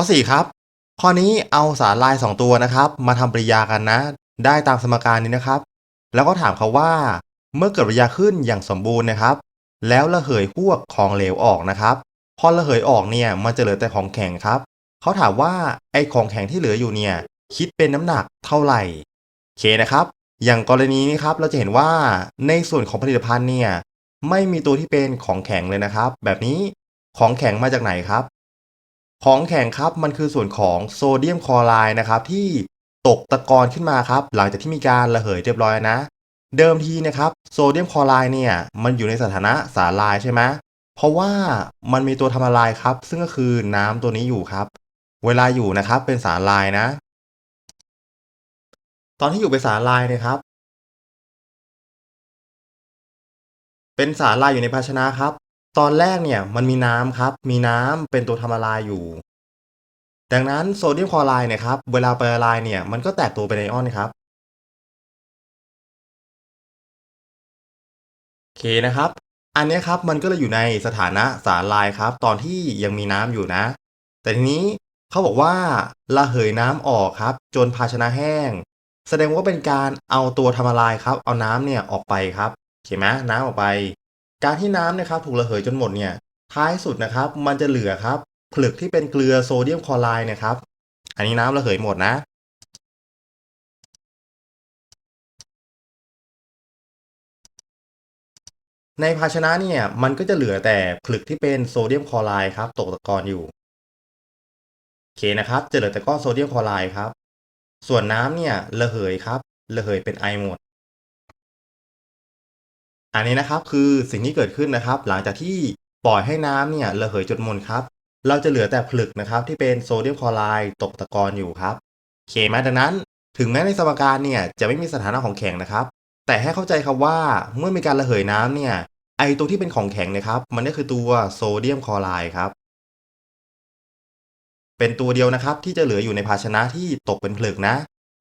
ข้อ 4 ครับ ข้อนี้เอาสารลาย 2 ตัวนะครับ มาทำปริยากันนะ ได้ตามสมการนี้นะครับ แล้วก็ถามเขาว่า เมื่อเกิดปริยาขึ้นอย่างสมบูรณ์นะครับ แล้วระเหยพวกของเหลวออกนะครับ พอระเหยออกเนี่ยมันจะเหลือแต่ของแข็งครับเขาถามว่าไอ้ของแข็งที่เหลืออยู่เนี่ย คิดเป็นน้ำหนักเท่าไหร่เคนะครับ อย่างกรณีนี้ครับเราจะเห็นว่าในส่วนของผลิตภัณฑ์เนี่ยไม่มีตัวที่เป็นของแข็งเลยนะครับ แบบนี้ของแข็งมาจากไหนครับ ของแข็งครับมันคือส่วนของโซเดียมคลอไรด์นะครับที่ตกตะกอนขึ้นมาครับ หลังจากที่มีการระเหยเรียบร้อยนะ เดิมทีนะครับโซเดียมคลอไรด์เนี่ยมันอยู่ในสถานะสารลายใช่ไหมเพราะว่ามันมีตัวทำละลายครับ ซึ่งก็คือน้ำตัวนี้อยู่ครับ เวลาอยู่นะครับเป็นสารลายนะ ตอนที่อยู่เป็นสารลายนะครับ เป็นสารลายอยู่ในภาชนะครับ ตอนแรกเนี่ยมันมีน้ำครับ มีน้ำเป็นตัวทำละลายอยู่ ดังนั้นโซเดียมคลอไรด์เนะครับ เวลาไปละลายเนี่ยมันก็แตกตัวเป็นไอออนครับโอเคนะครับ อันนี้ครับมันก็เลยอยู่ในสถานะสารลายครับ ตอนที่ยังมีน้ำอยู่นะ แต่ทีนี้เขาบอกว่าระเหยน้ำออกครับ จนภาชนะแห้ง แสดงว่าเป็นการเอาตัวทำละลายครับ เอาน้ำเนี่ยออกไปครับโอเคไหมน้ำออกไป การที่น้ำนะครับถูกระเหยจนหมดเนี่ยท้ายสุดนะครับมันจะเหลือครับผลึกที่เป็นเกลือโซเดียมคลอไรด์นะครับ อันนี้น้ำระเหยหมดนะ ในภาชนะเนี่ยมันก็จะเหลือแต่ผลึกที่เป็นโซเดียมคลอไรด์ครับตกตะกอนอยู่โอเคนะครับจะเหลือแต่ก้อนโซเดียมคลอไรด์ครับ ส่วนน้ำเนี่ยระเหยครับระเหยเป็นไอหมด อันนี้นะครับคือสิ่งที่เกิดขึ้นนะครับ หลังจากที่ปล่อยให้น้ำเนี่ยระเหยจนมดครับ เราจะเหลือแต่ผลึกนะครับที่เป็นโซเดียมคลอไรด์ตกตะกอนอยู่ครับเคไหมดังนั้น ถึงแม้ในสมการเนี่ยจะไม่มีสถานะของแข็งนะครับ แต่ให้เข้าใจครับว่าเมื่อมีการระเหยน้ำเนี่ยไอตัวที่เป็นของแข็งนะครับ มันก็คือตัวโซเดียมคลอไรด์ครับเป็นตัวเดียวนะครับที่จะเหลืออยู่ในภาชนะที่ตกเป็นผลึกนะ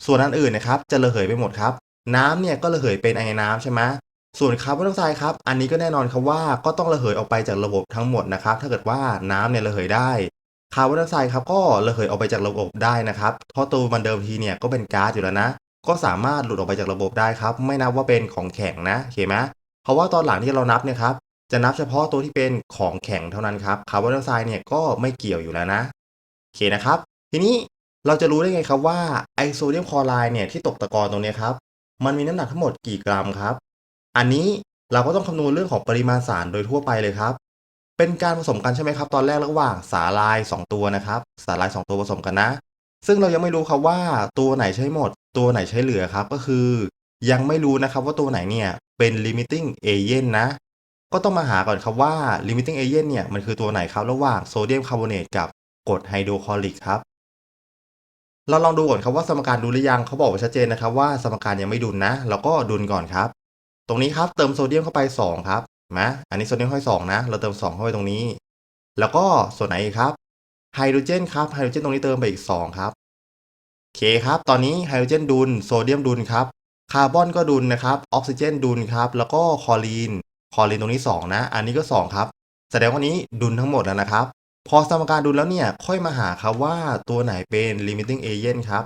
ส่วนอันอื่นนะครับจะระเหยไปหมดครับ น้ำเนี่ยก็ระเหยเป็นไอน้ำใช่ไหม ส่วนคาร์บอนไดออกไซด์ครับ อันนี้ก็แน่นอนครับว่าก็ต้องระเหยออกไปจากระบบทั้งหมดนะครับ ถ้าเกิดว่าน้ำเนี่ยระเหยได้คาร์บอนไดออกไซด์ครับก็ระเหยออกไปจากระบบได้นะครับ เพราะตัวมันเดิมทีเนี่ยก็เป็นก๊าซอยู่แล้วนะ ก็สามารถหลุดออกไปจากระบบได้ครับ ไม่นับว่าเป็นของแข็งนะโอเคไหมเพราะว่าตอนหลังที่เรานับเนี่ยครับ จะนับเฉพาะตัวที่เป็นของแข็งเท่านั้นครับคาร์บอนไดออกไซด์เนี่ยก็ไม่เกี่ยวอยู่แล้วนะโอเคนะครับ ทีนี้เราจะรู้ได้ไงครับว่าไอโซเดียมคลอไรด์เนี่ยที่ตกตะกอนตรงนี้ครับ มันมีน้ำหนักทั้งหมดกี่กรัมครับ อันนี้เราก็ต้องคำนวณเรื่องของปริมาณสารโดยทั่วไปเลยครับ เป็นการผสมกันใช่ไหมครับ ตอนแรกระหว่างสาลาย 2 ตัวนะครับ สาลาย 2 ตัวผสมกันนะ ซึ่งเรายังไม่รู้ครับว่าตัวไหนใช้หมด ตัวไหนใช้เหลือครับ ก็คือ ยังไม่รู้นะครับว่าตัวไหนเนี่ยเป็น limiting agent นะ ก็ต้องมาหาก่อนครับว่า limiting agent เนี่ยมันคือตัวไหนครับระหว่างโซเดียมคาร์บอเนตกับกรดไฮโดรคลอริกครับเราลองดูก่อนครับว่าสมการดูหรือยังเขาบอกไว้ชัดเจนนะครับว่าสมการยังไม่ดุลนะ เราก็ดุลก่อนครับ ตรงนี้ครับเติมโซเดียมเข้าไป 2 ครับนะอันนี้โซเดียมเข้าไป2นะ เราเติม 2 เข้าไปตรงนี้ แล้วก็ส่วนไหนครับไฮโดรเจนครับไฮโดรเจนตรงนี้เติมไปอีก 2 ครับโอเคครับ ตอนนี้ไฮโดรเจนดุลโซเดียมดุลครับคาร์บอนก็ดุลนะครับออกซิเจนดุลครับแล้วก็คลอรีนคลอรีนตรงนี้ 2 นะ อันนี้ก็ 2 ครับ แสดงว่านี้ดุลทั้งหมดแล้วนะครับ พอสมการดุลแล้วเนี่ยค่อยมาหาครับว่าตัวไหนเป็น limiting agent ครับ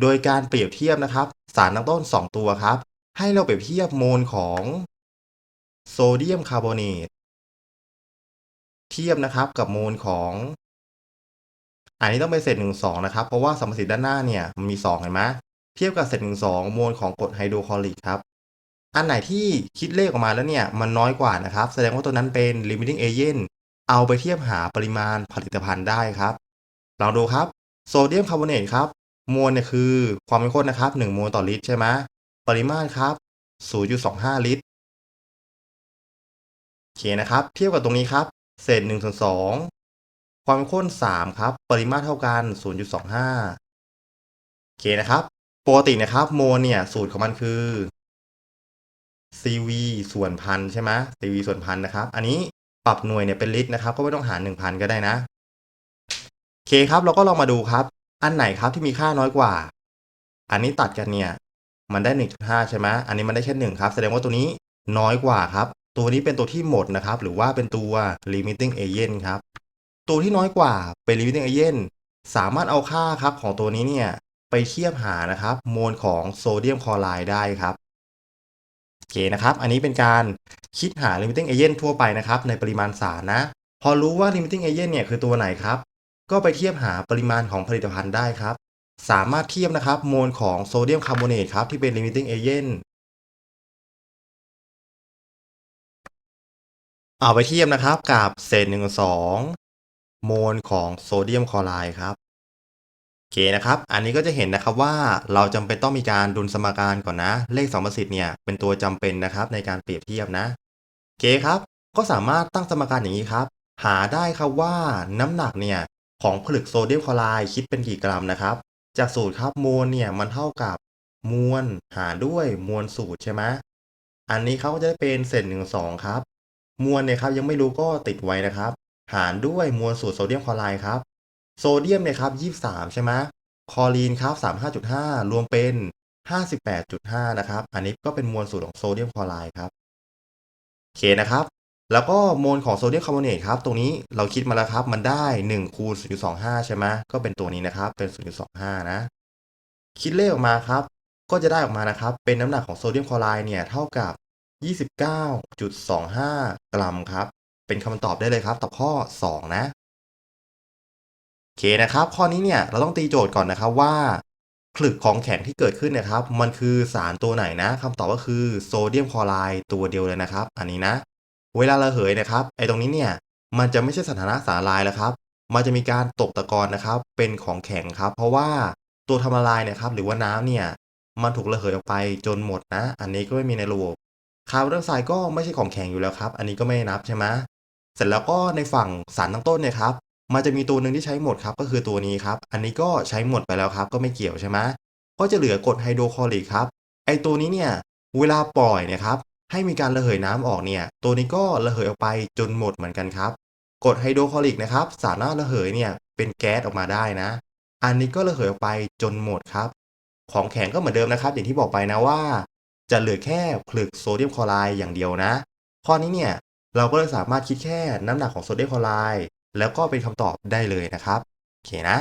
โดยการเปรียบเทียบนะครับ สารตั้งต้น 2 ตัวครับ ให้เราเปรียบเทียบโมลของโซเดียมคาร์บอเนตเทียบนะครับกับโมลของอันนี้ต้องเป็นเศษหนึ่งสองนะครับ เพราะว่าสมมติทธิ์ด้านหน้าเนี่ยมันมี2เห็นไหมเทียบกับเศษหนึ่งสองโมลของกรดไฮโดรคลอริกครับ อันไหนที่คิดเลขออกมาแล้วเนี่ยมันน้อยกว่านะครับ แสดงว่าตัวนั้นเป็น limiting agent เอาไปเทียบหาปริมาณผลิตภัณฑ์ได้ครับลองดูครับโซเดียมคาร์บอเนตครับมวลเนี่ยคือความเข้มข้นนะครับ1โมลต่อลิตรใช่ไหม ปริมาตรครับ 0.25 ลิตร โอเคนะครับ เทียบกับตรงนี้ครับ เศษ1ส่วน2ความเข้มข้น 3 ครับ ปริมาตรเท่ากัน 0.25 โอเคนะครับ ปกตินะครับ โมลเนี่ย สูตรของมันคือ CV ส่วนพันใช่ไหม CV ส่วนพันนะครับ อันนี้ปรับหน่วยเนี่ยเป็นลิตรนะครับ ก็ไม่ต้องหาร 1,000 ก็ได้นะ โอเคครับ เราก็ลองมาดูครับ อันไหนครับที่มีค่าน้อยกว่า อันนี้ตัดกันเนี่ย มันได้ 1.5 ใช่ไหมอันนี้มันได้แค่1ครับ แสดงว่าตัวนี้น้อยกว่าครับ ตัวนี้เป็นตัวที่หมดนะครับ หรือว่าเป็นตัว limiting agent ครับ ตัวที่น้อยกว่าเป็น limiting agent สามารถเอาค่าครับของตัวนี้เนี่ยไปเทียบหานะครับมวลของโซเดียมคลอไรด์ได้ครับโอเคนะครับ อันนี้เป็นการคิดหา limiting agent ทั่วไปนะครับ ในปริมาณสารนะ พอรู้ว่า limiting agent เนี่ยคือตัวไหนครับ ก็ไปเทียบหาปริมาณของผลิตภัณฑ์ได้ครับ สามารถเทียบนะครับมวลของโซเดียมคาร์บอเนตครับที่เป็น limiting agent เอาไปเทียบนะครับกับเศษหนึ่งสองโมลของโซเดียมคลอไรด์ครับโอเคนะครับ อันนี้ก็จะเห็นนะครับว่าเราจำเป็นต้องมีการดุลสมการก่อนนะ เลขสมประสิทธิ์เนี่ยเป็นตัวจำเป็นนะครับในการเปรียบเทียบนะโอเคครับ ก็สามารถตั้งสมการอย่างนี้ครับ หาได้ครับว่าน้ำหนักเนี่ยของผลึกโซเดียมคลอไรด์คิดเป็นกี่กรัมนะครับ จากสูตรครับมวลเนี่ยมันเท่ากับมวลหารด้วยมวลสูตรใช่ไหมอันนี้เขาก็จะเป็นเศษหนึ่งสองครับ มวลเนี่ยครับยังไม่รู้ก็ติดไว้นะครับ หารด้วยมวลสูตรโซเดียมคลอไรด์ครับ โซเดียมเนี่ยครับยี่สามใช่ไหมคลอรีนครับสามห้าจุดห้ารวมเป็นห้าสิบแปดจุดห้านะครับ อันนี้ก็เป็นมวลสูตรของโซเดียมคลอไรด์ครับโอเคนะครับ แล้วก็โมลของโซเดียมคาร์บอเนตครับ ตรงนี้เราคิดมาแล้วครับ มันได้1คูณ0.25 ใช่ไหมก็เป็นตัวนี้นะครับ เป็น 0.25 นะ คิดเลขออกมาครับ ก็จะได้ออกมานะครับ เป็นน้ำหนักของโซเดียมคลอไรด์เนี่ย เท่ากับ 29.25 กรัมครับ เป็นคำตอบได้เลยครับตอบข้อ 2 นะ โอเคนะครับ ข้อนี้เนี่ย เราต้องตีโจทย์ก่อนนะครับว่าผลึกของแข็งที่เกิดขึ้นเนะครับ มันคือสารตัวไหนนะคำตอบก็คือโซเดียมคลอไรด์ตัวเดียวเลยนะครับ อันนี้นะ เวลาระเหยนะครับไอ้ตรงนี้เนี่ยมันจะไม่ใช่สถานะสารลายแล้วครับ มันจะมีการตกตะกอนนะครับ เป็นของแข็งครับ เพราะว่าตัวทำละลายนี่ยครับ หรือว่าน้ำเนี่ยมันถูกระเหยออกไปจนหมดนะ อันนี้ก็ไม่มีในระบบคาร์บอนไดออกไซด์ก็ไม่ใช่ของแข็งอยู่แล้วครับ อันนี้ก็ไม่นับใช่ไหมเสร็จแล้วก็ในฝั่งสารตั้งต้นเนี่ยครับ มันจะมีตัวหนึ่งที่ใช้หมดครับ ก็คือตัวนี้ครับ อันนี้ก็ใช้หมดไปแล้วครับ ก็ไม่เกี่ยวใช่ไหมก็จะเหลือกรดไฮโดรคลอริกครับ ไอตัวนี้เนี่ย เวลาปล่อยนี่ยครับ ให้มีการระเหยน้ำออกเนี่ย ตัวนี้ก็ระเหยออกไปจนหมดเหมือนกันครับกรดไฮโดรคลอริกนะครับ สามารถระเหยเนี่ยเป็นแก๊สออกมาได้นะ อันนี้ก็ระเหยออกไปจนหมดครับ ของแข็งก็เหมือนเดิมนะครับ อย่างที่บอกไปนะว่า จะเหลือแค่ผลึกโซเดียมคลอไรด์อย่างเดียวนะ ข้อนี้เนี่ยเราก็เลยสามารถคิดแค่น้ำหนักของโซเดียมคลอไรด์แล้วก็เป็นคำตอบได้เลยนะครับโอเคนะ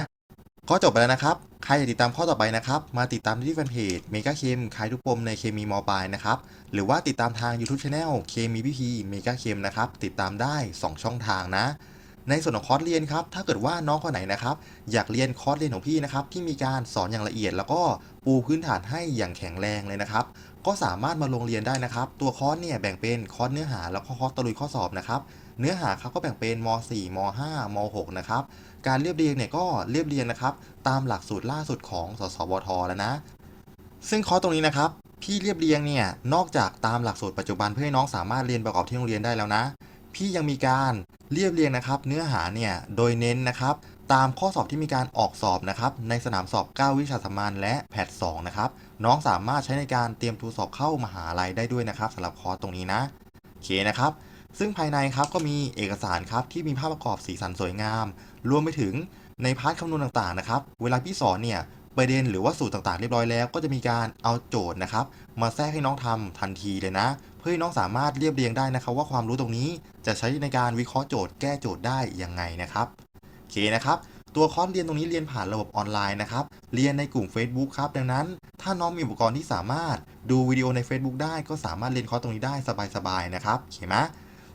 ข้อจบไปแล้วนะครับ ใครอยากติดตามข้อต่อไปนะครับ มาติดตามที่แฟนเพจเมกาเคมขายทุกปมในเคมีมอปลายนะครับ หรือว่าติดตามทาง YouTube Channel เคมีพีพีเมกาเคมนะครับ ติดตามได้ 2 ช่องทางนะ ในส่วนของคอร์สเรียนครับ ถ้าเกิดว่าน้องคนไหนนะครับ อยากเรียนคอร์สเรียนของพี่นะครับ ที่มีการสอนอย่างละเอียด แล้วก็ปูพื้นฐานให้อย่างแข็งแรงเลยนะครับ ก็สามารถมาลงเรียนได้นะครับ ตัวคอร์สเนี่ยแบ่งเป็นคอร์สเนื้อหาแล้วก็คอร์สตะลุยข้อสอบนะครับ เนื้อหาครับก็แบ่งเป็นม .4 ม .5 ม .6 นะครับ การเรียบเรียงเนี่ยก็เรียบเรียงนะครับ ตามหลักสูตรล่าสุดของสสวทแล้วนะ ซึ่งคอร์สตรงนี้นะครับ พี่เรียบเรียงเนี่ย นอกจากตามหลักสูตรปัจจุบันเพื่อให้น้องสามารถเรียนประกอบที่โรงเรียนได้แล้วนะ พี่ยังมีการเรียบเรียงนะครับ เนื้อหาเนี่ย โดยเน้นนะครับ ตามข้อสอบที่มีการออกสอบนะครับ ในสนามสอบ 9 วิชาสามัญและแพท2นะครับ น้องสามารถใช้ในการเตรียมทูสอบเข้ามหาลัยได้ด้วยนะครับสำหรับคอร์สตรงนี้นะ โอเคนะครับ ซึ่งภายในครับก็มีเอกสารครับที่มีภาพประกอบสีสันสวยงาม รวมไปถึงในพาร์ทคำนวณต่างๆนะครับ เวลาพี่สอนเนี่ยประเด็นหรือว่าสูตรต่างๆเรียบร้อยแล้ว ก็จะมีการเอาโจทย์นะครับ มาแทรกให้น้องทำทันทีเลยนะ เพื่อให้น้องสามารถเรียบเรียงได้นะครับ ว่าความรู้ตรงนี้จะใช้ในการวิเคราะห์โจทย์แก้โจทย์ได้ยังไงนะครับโอเคนะครับตัวคอร์สเรียนตรงนี้เรียนผ่านระบบออนไลน์นะครับ เรียนในกลุ่ม Facebook ครับ ดังนั้น ถ้าน้องมีอุปกรณ์ที่สามารถดูวิดีโอใน Facebook ได้ก็สามารถเรียนคอร์สตรงนี้ได้สบายๆนะครับโอเคไหม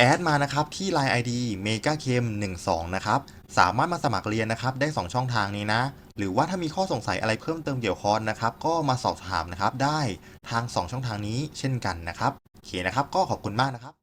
แอดมานะครับที่ Line ID m e g a k e m 1 2นะครับสามารถมาสมัครเรียนนะครับได้ 2 ช่องทางนี้นะ หรือว่าถ้ามีข้อสงสัยอะไรเพิ่มเติมเกี่ยวคอร์สนะครับก็มาสอบถามนะครับได้ทาง 2 ช่องทางนี้เช่นกันนะครับโอเคนะครับก็ขอบคุณมากนะครับ